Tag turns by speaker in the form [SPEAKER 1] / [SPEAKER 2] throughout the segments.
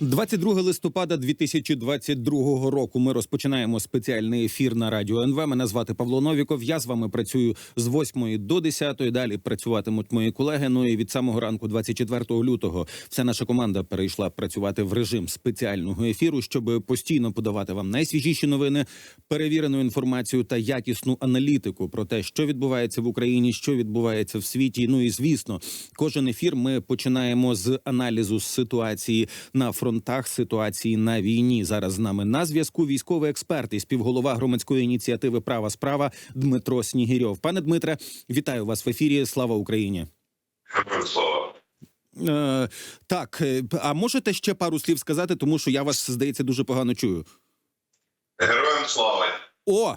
[SPEAKER 1] 22 листопада 2022 року. Ми розпочинаємо спеціальний ефір на радіо НВ. Мене звати Павло Новіков. Я з вами працюю з 8 до 10. Далі працюватимуть мої колеги. Ну і від самого ранку, 24 лютого, вся наша команда перейшла працювати в режим спеціального ефіру, щоб постійно подавати вам найсвіжіші новини, перевірену інформацію та якісну аналітику про те, що відбувається в Україні, що відбувається в світі. Ну і звісно, кожен ефір ми починаємо з аналізу ситуації на фронтах, ситуації на війні. Зараз з нами на зв'язку військовий експерт і співголова громадської ініціативи Права справа Дмитро Снігірьов. Пане Дмитре, вітаю вас в ефірі. Слава Україні.
[SPEAKER 2] Слава.
[SPEAKER 1] Е, так, е, а можете ще пару слів сказати, тому що я вас здається дуже погано чую.
[SPEAKER 2] Героям слава.
[SPEAKER 1] О,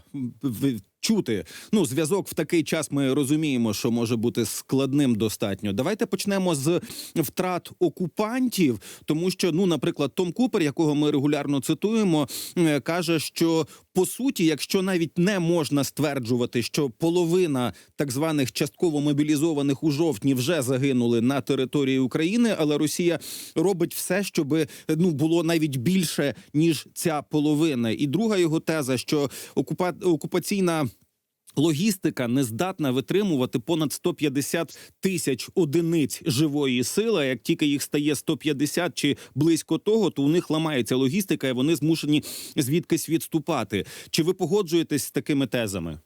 [SPEAKER 1] чути. Ну, зв'язок в такий час ми розуміємо, що може бути складним достатньо. Давайте почнемо з втрат окупантів, тому що, ну, наприклад, Том Купер, якого ми регулярно цитуємо, е, каже, що по суті, якщо навіть не можна стверджувати, що половина так званих частково мобілізованих у жовтні вже загинули на території України, але Росія робить все, щоб ну було навіть більше ніж ця половина. І друга його теза, що окупа... окупаційна. Логістика не здатна витримувати понад 150 тисяч одиниць живої сили. Як тільки їх стає 150 чи близько того, то у них ламається логістика, і вони змушені звідкись відступати. Чи ви погоджуєтесь з такими тезами?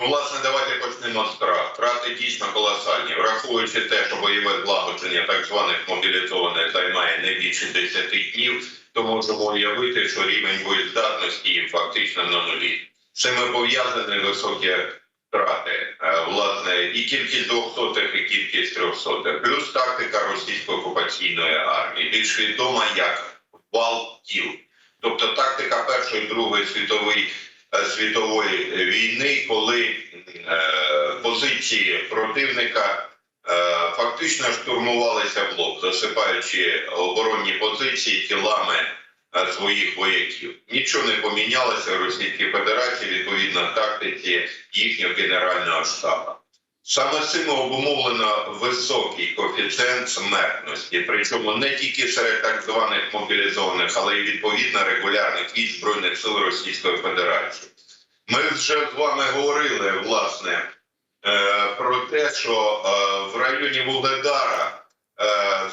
[SPEAKER 2] Ну, власне, давайте почнемо з втрат. Втрати дійсно колосальні, враховуючи те, що бойове злагодження так званих мобілізованих займає не більше 10 днів, то можемо уявити, що рівень боєздатності фактично на нулі. З цим пов'язані високі втрати. Е, Власне, і кількість двохсотих, і кількість трьохсотих, плюс тактика російської окупаційної армії, більш відома як вал тіл. Тобто тактика Першої Другої світової е, світової війни, коли е, позиції противника е, фактично штурмувалися в лоб, засипаючи оборонні позиції тілами своїх вояків. Нічого не помінялося в Російській Федерації відповідно тактиці їхнього генерального штабу. Саме цим обумовлено високий коефіцієнт смертності, причому не тільки серед так званих мобілізованих, але й відповідно регулярних військ збройних сил Російської Федерації. Ми вже з вами говорили власне е, про те, що е, в районі Вугледара е,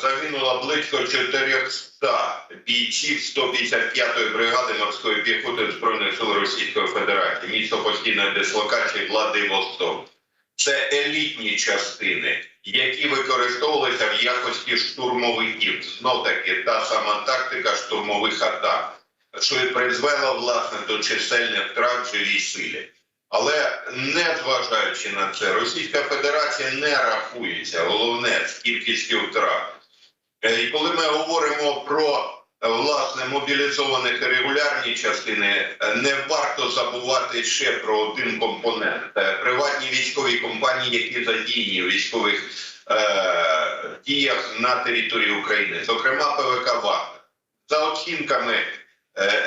[SPEAKER 2] загинуло близько 400 бійців 155-ї бригади морської піхоти збройних сил Російської Федерації, місто постійної дислокації Владивосток. Це елітні частини, які використовувалися в якості штурмовиків. Знов таки та сама тактика штурмових атак, що і призвела власне до чисельних втрат живій силі. Але не зважаючи на це, Російська Федерація не рахується головне з кількістю втрат. Е, І коли ми говоримо про е, власне мобілізованих регулярні частини, е, не варто забувати ще про один компонент: приватні військові компанії, які задіяні військових е, діях на території України, зокрема ПВК «Вагнер». За оцінками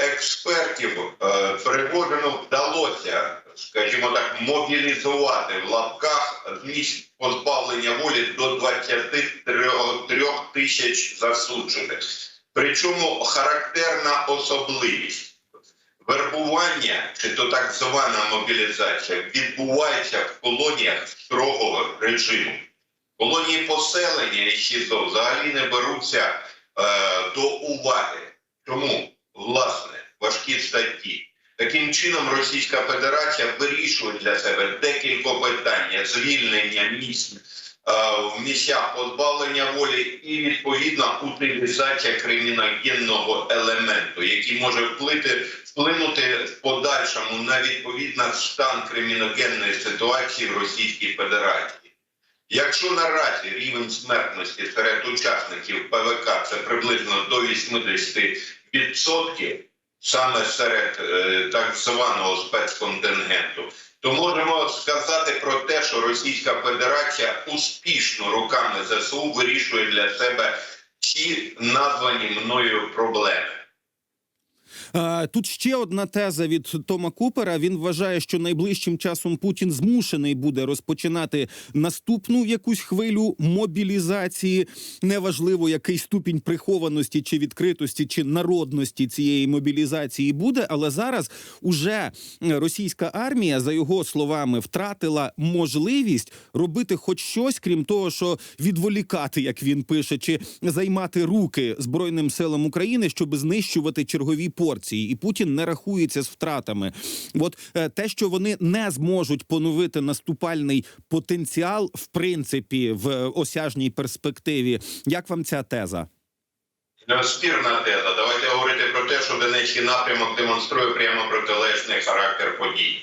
[SPEAKER 2] експертів, переводжено вдалося, скажімо так, мобілізувати в лапках місць позбавлення волі до 23 тисяч засуджених. Причому характерна особливість вербування чи то так звана мобілізація відбувається в колоніях строгого режиму. Колонії поселення і СІЗО взагалі не беруться е, до уваги. Тому, власне, важкі статті. Таким чином, Російська Федерація вирішує для себе декілька питань звільнення місць е, в місцях позбавлення волі і відповідна утилізація криміногенного елементу, який може вплити, вплинути в подальшому на відповідно стан криміногенної ситуації в Російській Федерації. Якщо наразі рівень смертності серед учасників ПВК це приблизно до 80%, саме серед е, так званого спецконтингенту, то можемо сказати про те, що Російська Федерація успішно руками ЗСУ вирішує для себе ці названі мною проблеми.
[SPEAKER 1] Тут ще одна теза від Тома Купера. Він вважає, що найближчим часом Путін змушений буде розпочинати наступну якусь хвилю мобілізації. Неважливо, який ступінь прихованості чи відкритості чи народності цієї мобілізації буде. Але зараз уже російська армія, за його словами, втратила можливість робити хоч щось, крім того, що відволікати, як він пише, чи займати руки збройним силам України, щоб знищувати чергові порції, і Путін не рахується з втратами. От е, те, що вони не зможуть поновити наступальний потенціал, в принципі, в е, осяжній перспективі. Як вам ця теза?
[SPEAKER 2] Спірна теза. Давайте говорити про те, що Донецький напрямок демонструє прямо протилежний характер подій.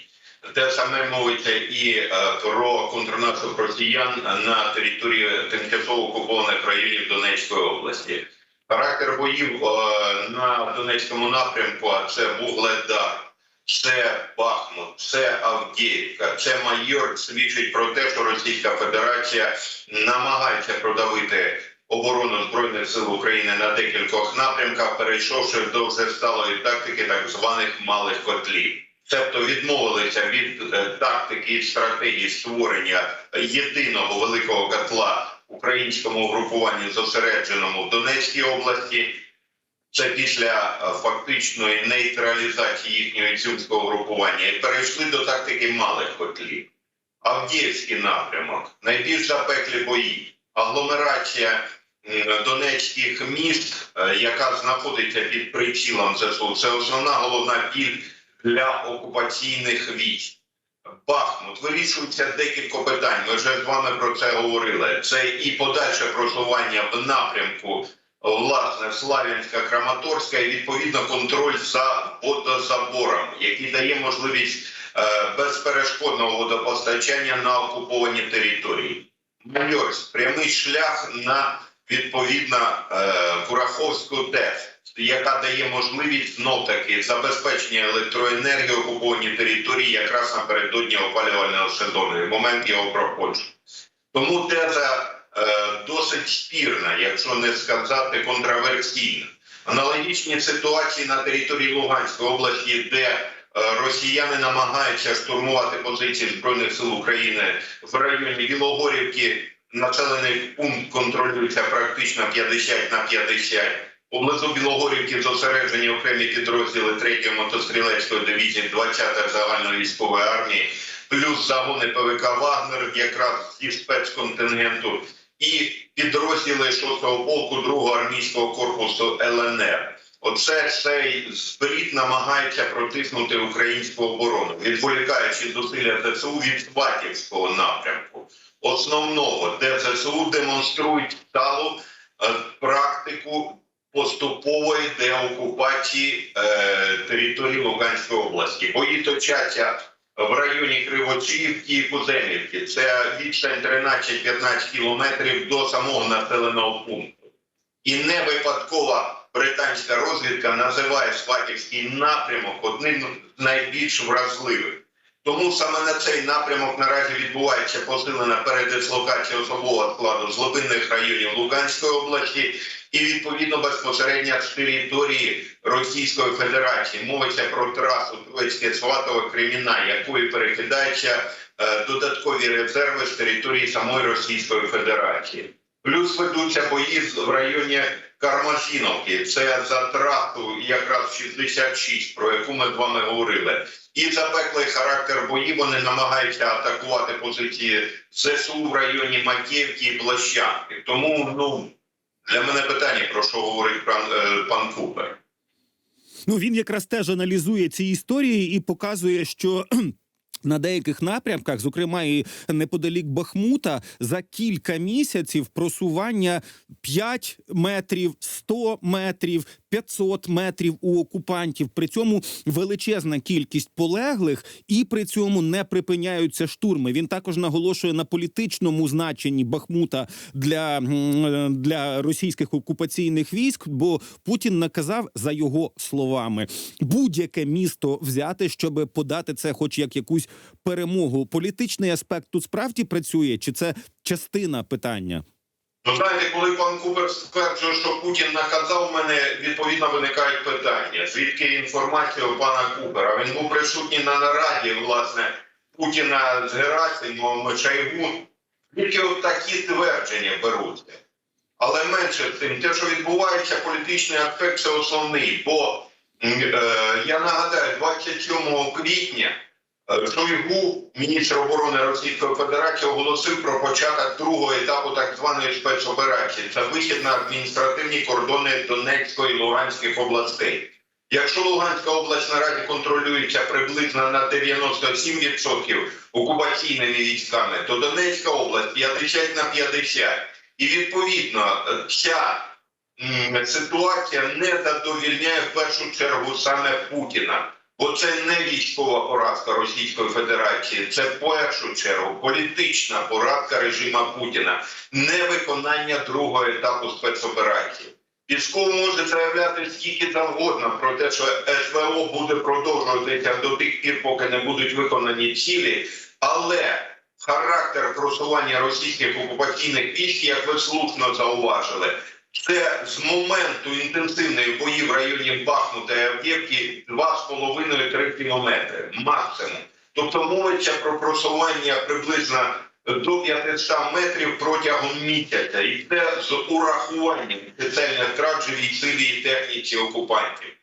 [SPEAKER 2] Те саме мовиться і е, про контрнаступ росіян на території тимчасово окупованих районів Донецької області. Характер боїв е, на Донецькому напрямку це Вугледар, це Бахмут, це Авдіївка, це майор свідчить про те, що Російська Федерація намагається продавити оборону збройних сил України на декількох напрямках, перейшовши до вже сталої тактики так званих малих котлів. Тобто відмовилися від е, тактики і стратегії створення єдиного великого котла українському угрупуванню зосередженому в Донецькій області. Це після е, фактичної нейтралізації їхнього ізюмського групування і перейшли до тактики малих котлів. Авдіївський напрямок, найбільш запеклі бої, агломерація донецьких міст, е, яка знаходиться під прицілом ЗСУ, це основна головна біль для окупаційних військ. Бахмут вирішується декілька питань. Ми вже з вами про це говорили. Це і подальше просування в напрямку власне Славянська Краматорська і відповідно контроль за водозабором, який дає можливість е, безперешкодного водопостачання на окуповані території. Майорськ прямий шлях на відповідно е, Кураховську ТЕС, яка дає можливість знов таки забезпечення електроенергії окуповані території якраз напередодні опалювального сезону, і момент його проходження. Тому теза е, досить спірна, якщо не сказати контроверсійна. Аналогічні ситуації на території Луганської області, де е, росіяни намагаються штурмувати позиції збройних сил України в районі Білогорівки. Населений пункт контролюється практично 50 на 50. Поблизу Білогорівки зосереджені окремі підрозділи 3-ї мотострілецької дивізії 20-ї загальної військової армії, плюс загони ПВК Вагнер, якраз зі спецконтингенту, і підрозділи 6-го полку 2-го армійського корпусу ЛНР. Оце цей збрід намагається протиснути українську оборону, відволікаючи зусилля ЗСУ від Сватівського напрямку, основного, де ЗСУ демонструють сталу е, практику поступової деокупації е, території Луганської області. Бої точаться в районі Кривочівки і Куземівки. Це відстань 13-15 кілометрів до самого населеного пункту. І не випадкова британська розвідка називає Сватівський напрямок одним з найбільш вразливих. Тому саме на цей напрямок наразі відбувається посилена передислокація особового складу з глибинних районів Луганської області і відповідно безпосередньо з території Російської Федерації. Мовиться про трасу Троїцьке Сватове Креміна, якою перекидаються е, додаткові резерви з території самої Російської Федерації. Плюс ведуться бої в районі Кармазіновки. Це за трасу якраз 66, про яку ми з вами говорили. І запеклий характер боїв вони намагаються атакувати позиції ЗСУ в районі Макіївки і Блащанки. Тому ну для мене питання про що говорить пан, е, пан Купер.
[SPEAKER 1] Ну він якраз теж аналізує ці історії і показує, що. На деяких напрямках, зокрема і неподалік Бахмута, за кілька місяців просування 5 метрів, 100 метрів, 500 метрів у окупантів. При цьому величезна кількість полеглих, і при цьому не припиняються штурми. Він також наголошує на політичному значенні Бахмута для, для російських окупаційних військ. Бо Путін наказав за його словами будь-яке місто взяти, щоб подати це, хоч як якусь перемогу. Політичний аспект тут справді працює, чи це частина питання?
[SPEAKER 2] Ну, знаєте, коли пан Кубер стверджує, що Путін наказав мене, відповідно виникають питання. Звідки інформація у пана Кубера? Він був присутній на нараді, власне, Путіна з Герасимовим Шойгу. Тільки от такі ствердження беруться. Але менше тим, те, що відбувається, політичний аспект це основний. Бо е, я нагадаю, 27 квітня Шойгу, міністр оборони Російської Федерації, оголосив про початок другого етапу так званої спецоперації. Це вихід на адміністративні кордони Донецької і Луганських областей. Якщо Луганська область наразі контролюється приблизно на 97% окупаційними військами, то Донецька область 50 на 50. І відповідно е, ця ситуація не задовільняє в першу чергу саме Путіна. Бо це не військова поразка Російської Федерації, це в першу чергу політична поразка режима Путіна, невиконання другого етапу спецоперації. Пісков може заявляти скільки завгодно про те, що СВО буде продовжуватися до тих пір, поки не будуть виконані цілі, але характер просування російських окупаційних військ, як ви слушно зауважили, це з моменту інтенсивної бої в районі Бахмута і Авдіївки 2,5-3 кілометри максимум. Тобто мовиться про просування приблизно до 500 метрів протягом місяця, і це з урахуванням втрат живій силі і техніці окупантів.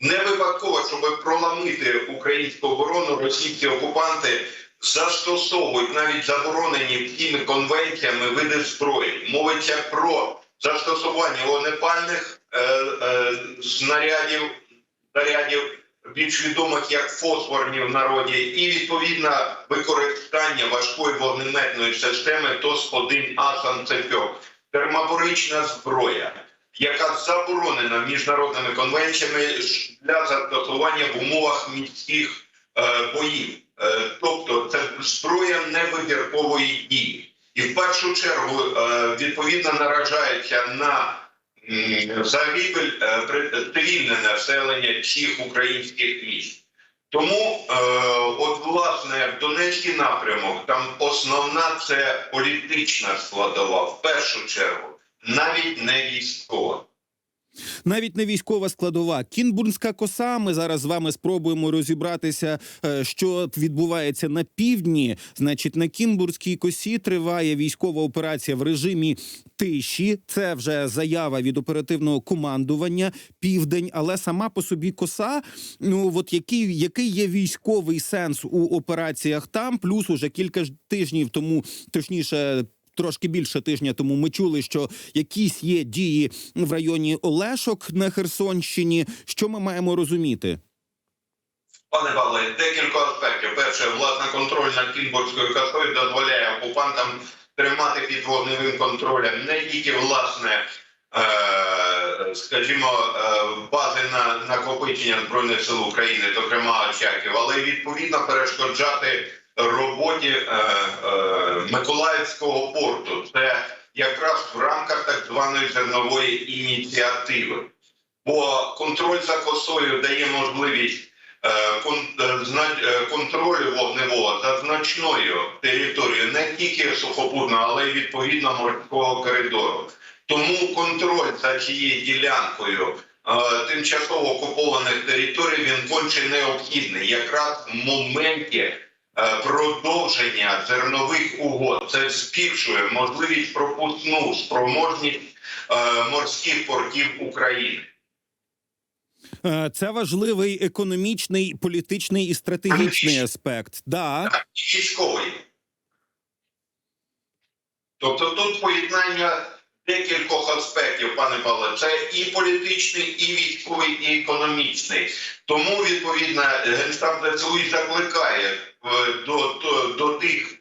[SPEAKER 2] Не випадково, щоб проламити українську оборону, російські окупанти застосовують навіть заборонені всіми конвенціями види зброї. Мовиться про застосування вогнепальних е, е, снарядів, снарядів, більш відомих як фосфорні в народі, і відповідно використання важкої вогнеметної системи ТОС-1А «Санцепьок». термобарична зброя, яка заборонена міжнародними конвенціями для застосування в умовах міських е, боїв. Е, тобто це зброя невибіркової дії. І в першу чергу е, відповідно наражаються на загибель е, цивільне населення всіх українських міст. Тому, е, от власне, в Донецький напрямок, там основна це політична складова, в першу чергу, навіть не військова.
[SPEAKER 1] Навіть не військова складова. Кінбурнська коса. Ми зараз з вами спробуємо розібратися, е, що відбувається на півдні. Значить, на Кінбурзькій косі триває військова операція в режимі тиші. Це вже заява від оперативного командування Південь. Але сама по собі коса. Ну от який, який є військовий сенс у операціях там, плюс уже кілька тижнів тому, точніше. Трошки більше тижня тому ми чули, що якісь є дії в районі Олешок на Херсонщині. Що ми маємо розуміти?
[SPEAKER 2] Пане Павле, декілька аспектів. Перше, власне, контроль над Кінбурзькою косою дозволяє окупантам тримати під вогневим контролем не тільки власне, е, скажімо, е, бази на накопичення збройних сил України, зокрема Очаків, але й відповідно перешкоджати роботі е, е, Миколаївського порту. Це якраз в рамках так званої зернової ініціативи. Бо контроль за косою дає можливість е, контролю вогневого за значною територією не тільки сухопутного, але й відповідно морського коридору. Тому контроль за цією ділянкою тимчасово окупованих територій він конче необхідний якраз в моменті продовження зернових угод. Це збільшує можливість пропускну спроможність е, морських портів України.
[SPEAKER 1] Е, Це важливий економічний, політичний і стратегічний аспект. Да.
[SPEAKER 2] Військовий. Тобто тут поєднання декількох аспектів, пане Павле, це і політичний, і військовий, і економічний. Тому, відповідно, Генштаб ДСУ і закликає е, до, до, до тих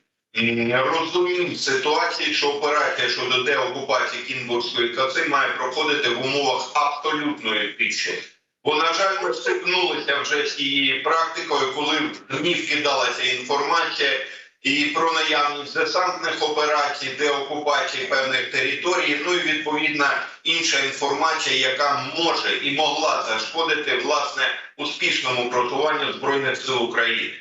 [SPEAKER 2] розумінь ситуації, що операція щодо деокупації Кінбурзької коси має проходити в умовах абсолютної тиші. Бо, на жаль, ми стикнулися вже з цією практикою, коли в ЗМІ вкидалася інформація і про наявність десантних операцій, деокупації певних територій, ну і відповідна інша інформація, яка може і могла зашкодити власне успішному просуванню збройних сил України.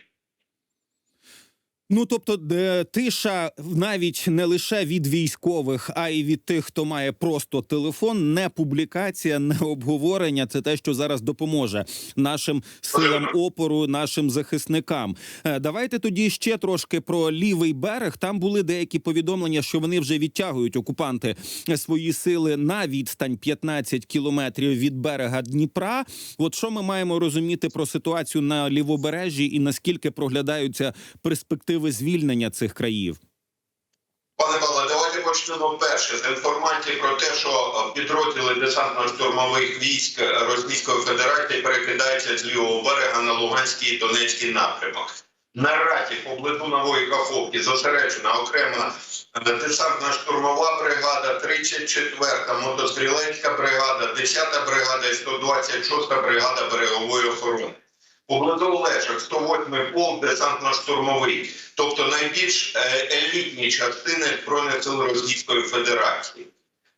[SPEAKER 1] Ну тобто, де тиша навіть не лише від військових, а й від тих, хто має просто телефон, не публікація, не обговорення. Це те, що зараз допоможе нашим силам опору, нашим захисникам. Е, Давайте тоді ще трошки про лівий берег. Там були деякі повідомлення, що вони вже відтягують окупанти свої сили на відстань 15 кілометрів від берега Дніпра. От що ми маємо розуміти про ситуацію на лівобережжі і наскільки проглядаються перспективи звільнення цих країв?
[SPEAKER 2] Пане Павло, давайте почнемо перше з інформації про те, що підрозділи десантно-штурмових військ Російської Федерації перекидаються з лівого берега на Луганський і Донецький напрямок. Наразі поблизу Нової Каховки зосереджена окрема е, десантно-штурмова бригада, 34-та мотострілецька бригада, 10-та бригада і 126-та бригада берегової охорони. Поблизу Олешок 108-й полк десантно-штурмовий, тобто найбільш е, елітні частини Збройних сил Російської Федерації.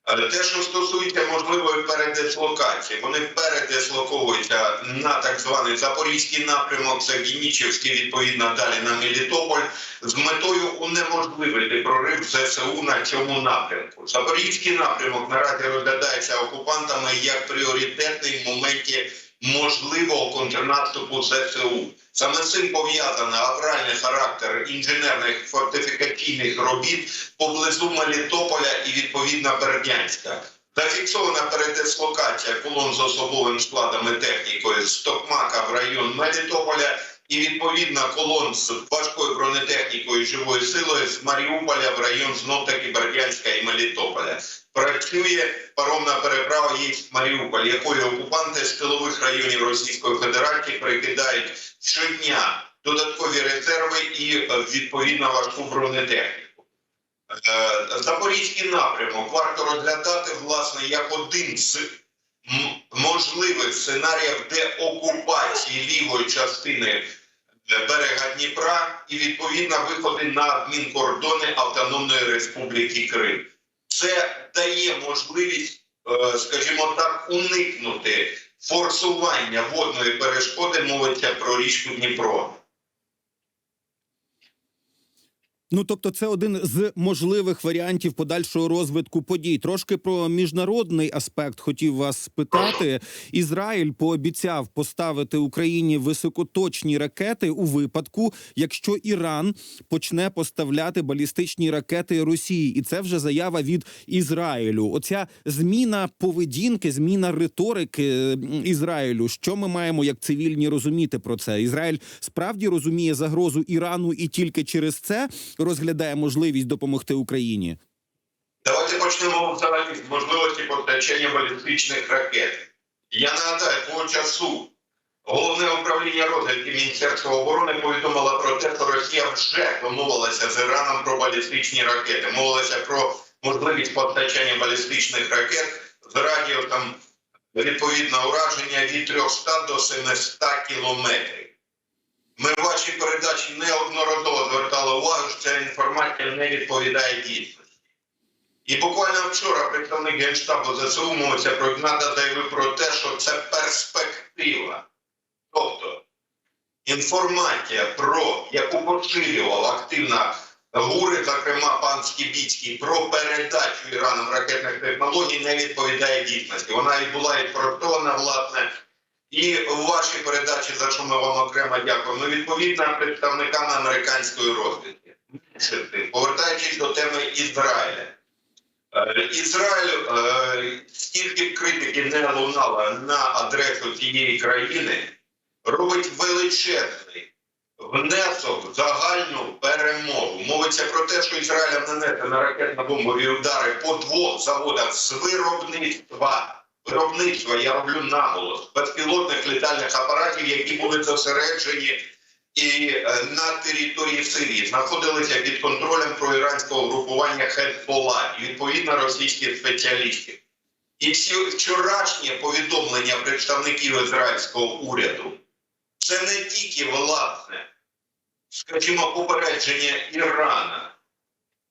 [SPEAKER 2] Е, Те, що стосується можливої передислокації, вони передислоковуються на так званий Запорізький напрямок, це Вінничівський, відповідно далі на Мелітополь, з метою унеможливити прорив ЗСУ на цьому напрямку. Запорізький напрямок наразі розглядається окупантами як пріоритетний в моменті можливого контрнаступу ЗСУ. Саме цим пов'язаний авральний характер інженерних фортифікаційних робіт поблизу Мелітополя і відповідно Бердянська. Зафіксована передислокація колон з особовим складом і технікою з Токмака в район Мелітополя і відповідно колон з важкою бронетехнікою і живою силою з Маріуполя в район знов таки Бердянська і Мелітополя. Працює паромна переправа єсть Маріуполь, якою окупанти з тилових районів Російської Федерації прикидають щодня додаткові резерви і е, відповідно важку бронетехніку. Е, Запорізький напрямок варто розглядати власне як один з можливих сценаріїв деокупації лівої частини берега Дніпра і відповідно виходи на адмінкордони Автономної Республіки Крим. Це дає можливість, е, скажімо так, уникнути форсування водної перешкоди, мовиться про річку Дніпро.
[SPEAKER 1] Ну тобто, це один з можливих варіантів подальшого розвитку подій. Трошки про міжнародний аспект хотів вас спитати. Ізраїль пообіцяв поставити Україні високоточні ракети у випадку, якщо Іран почне поставляти балістичні ракети Росії, і це вже заява від Ізраїлю. Оця зміна поведінки, зміна риторики Ізраїлю. Що ми маємо як цивільні розуміти про це? Ізраїль справді розуміє загрозу Ірану і тільки через це розглядає можливість допомогти Україні.
[SPEAKER 2] Давайте почнемо взагалі з можливості постачання балістичних ракет. Я нагадаю, того часу головне управління розвідки Міністерства оборони повідомило про те, що Росія вже домовилася з Іраном про балістичні ракети. Мовилася про можливість постачання балістичних ракет з радіусом відповідно ураження від 300 до 700 кілометрів. Ми в вашій передачі неодноразово звертали увагу, що ця інформація не відповідає дійсності. І буквально вчора представник Генштабу ЗСУ мовився про Ігната заявив про те, що це перспектива. Тобто інформація про яку поширював активно ГУРи, зокрема пан Скібіцький, про передачу Іраном ракетних технологій не відповідає дійсності. Вона і була і спростована, власне. І у вашій передачі, за що ми вам окремо дякуємо, відповідно представниками американської розвідки. Повертаючись до теми Ізраїля. Е, Ізраїль, е, стільки б критики не лунало на адресу цієї країни, робить величезний внесок в загальну перемогу. Мовиться про те, що Ізраїлем нанесено ракетно-бомбові удари по двох заводах з виробництва. Виробництва я роблю наголос безпілотних літальних апаратів, які були зосереджені і е, на території Сирії знаходилися під контролем проіранського групування Хезбола і відповідно російських спеціалістів. І всі вчорашнє повідомлення представників ізраїльського уряду це не тільки власне, скажімо, попередження Ірана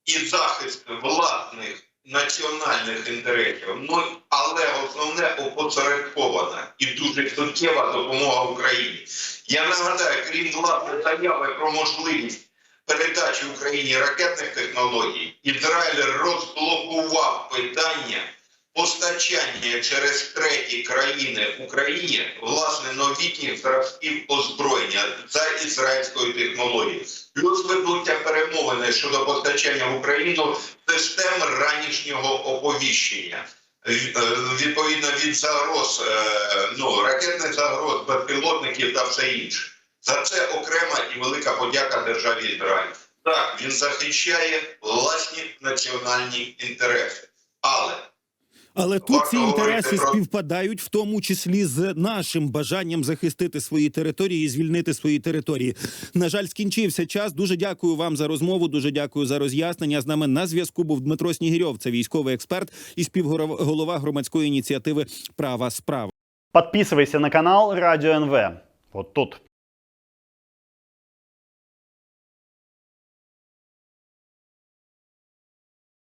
[SPEAKER 2] і захист власних національних інтересів, ну але основне опосередкована і дуже суттєва допомога Україні. Я нагадаю, крім власне заяви про можливість передачі Україні ракетних технологій, Ізраїль розблокував питання постачання через треті країни Україні власне новітніх зразків озброєння за ізраїльською технологією. Плюс ведуться перемовини щодо постачання в Україну систем ранішнього оповіщення. Е, Відповідно від загроз, е, ну ракетних загроз, безпілотників та все інше. За це окрема і велика подяка державі Ізраїль. Так, він захищає власні національні інтереси, але
[SPEAKER 1] Але тут ці інтереси співпадають, в тому числі з нашим бажанням захистити свої території і звільнити свої території. На жаль, скінчився час. Дуже дякую вам за розмову. Дуже дякую за роз'яснення. З нами на зв'язку був Дмитро Снігирьов, це військовий експерт і співголова громадської ініціативи Права справа.
[SPEAKER 3] Подписывайся на канал Радио НВ. Вот тут.